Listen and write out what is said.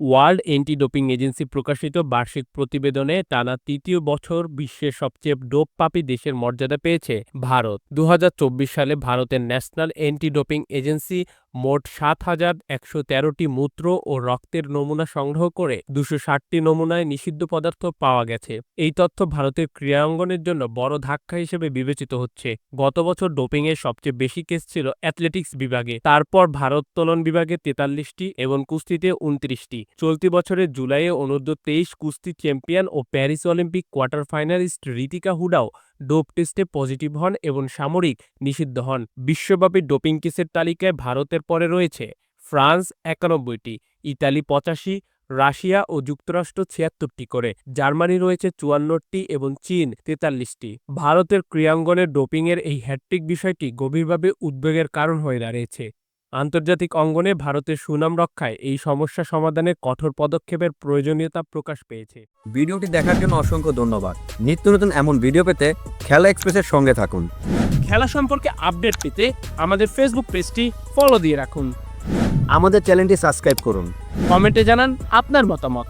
World anti doping agency প্রকাশিত বার্ষিক প্রতিবেদনে টানা তৃতীয় বছর বিশ্বের সবচেয়ে ডোপ পাপি দেশের মর্যাদা পেয়েছে ভারত। দু হাজার চব্বিশ সালে ভারতের ন্যাশনাল অ্যান্টি ডোপিং এজেন্সি মোট সাত হাজার একশো তেরোটি মূত্র ও রক্তের নমুনা সংগ্রহ করে দুশো ষাটটি নমুনায় নিষিদ্ধ পদার্থ পাওয়া গেছে। এই তথ্য ভারতের ক্রীড়াঙ্গনের জন্য বড় ধাক্কা হিসেবে বিবেচিত হচ্ছে। গত বছর ডোপিংয়ের সবচেয়ে বেশি কেস ছিল অ্যাথলেটিক্স বিভাগে। তারপর ভারোত্তোলন বিভাগে তেতাল্লিশটি এবং কুস্তিতে উনত্রিশটি। চলতি বছরের জুলাইয়ে অনূর্ধ্ব তেইশ কুস্তি চ্যাম্পিয়ন ও Paris Olympic quarter finalist Ritika হুডাও dope টেস্টে পজিটিভ হন এবং সামরিক নিষিদ্ধ হন। বিশ্বব্যাপী ডোপিং কেসের তালিকায় ভারতের পরে রয়েছে ফ্রান্স একানব্বইটি, ইতালি পঁচাশি, রাশিয়া ও যুক্তরাষ্ট্র ছিয়াত্তরটি করে। জার্মানি রয়েছে চুয়ান্নটি এবং চীন তেতাল্লিশটি। ভারতের ক্রীড়াঙ্গনের ডোপিংয়ের এই হ্যাট্রিক বিষয়টি গভীরভাবে উদ্বেগের কারণ হয়ে দাঁড়িয়েছে। আন্তর্জাতিক অঙ্গনে ভারতের সুনাম রক্ষায় এই সমস্যা সমাধানে কঠোর পদক্ষেপের প্রয়োজনীয়তা প্রকাশ পেয়েছে। ভিডিওটি দেখার জন্য অসংখ্য ধন্যবাদ। নিত্য নতুন এমন ভিডিও পেতে খেলা এক্সপ্রেসের সঙ্গে থাকুন। খেলা সম্পর্কে আপডেট পেতে আমাদের ফেসবুক পেজটি ফলো দিয়ে রাখুন। আমাদের চ্যানেলটি সাবস্ক্রাইব করুন। কমেন্টে জানান আপনার মতামত।